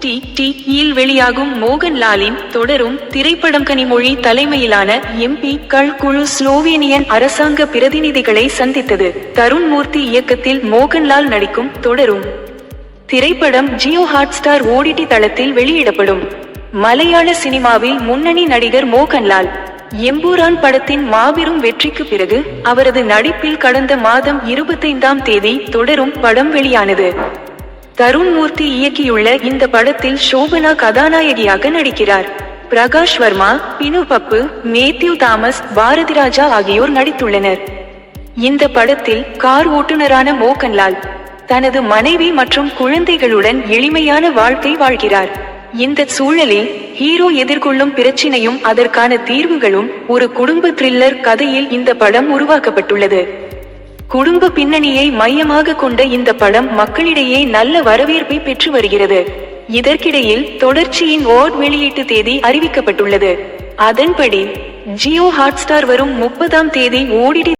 D D யில் வெளியாகும் மோகன்லாலின் தொடரும் திரைப்படம் கனிமொழி தலைமையிலான எம்பி குழு ஸ்லோவேனியன் அரசாங்க பிரதிநிதிகளை சந்தித்தது. தருண் மூர்த்தி இயக்கத்தில் மோகன்லால் நடிக்கும் தொடரும் திரைப்படம் ஜியோ ஹாட்ஸ்டார் ஓடிடி தளத்தில் வெளியிடப்படும். மலையாள சினிமாவில் முன்னணி நடிகர் மோகன்லால் எம்பூரான் படத்தின் மாபெரும் வெற்றிக்கு பிறகு அவரது நடிப்பில் கடந்த மாதம் இருபத்தைந்தாம் தேதி தொடரும் படம் வெளியானது. தருண் மூர்த்தி இயக்கியுள்ள இந்த படத்தில் சோபனா கதாநாயகியாக நடிக்கிறார். பிரகாஷ் வர்மா பினு பப்பு மேத்யூ தாமஸ் பாரதி ராஜா ஆகியோர் நடித்துள்ளனர். இந்த படத்தில் கார் ஓட்டுநரான மோகன்லால் தனது மனைவி மற்றும் குழந்தைகளுடன் எளிமையான வாழ்க்கை வாழ்கிறார். இந்த சூழலில் ஹீரோ எதிர்கொள்ளும் பிரச்சினையும் அதற்கான தீர்வுகளும் ஒரு குடும்ப த்ரில்லர் கதையில் இந்த படம் உருவாக்கப்பட்டுள்ளது. குடும்ப பின்னணியை மையமாக கொண்ட இந்த படம் மக்களிடையே நல்ல வரவேற்பை பெற்று வருகிறது. இதற்கிடையில் தொடர்ச்சியின் ஓட் வெளியீட்டு தேதி அறிவிக்கப்பட்டுள்ளது. அதன்படி ஜியோ ஹாட்ஸ்டார் வரும் முப்பதாம் தேதி ஓடிடி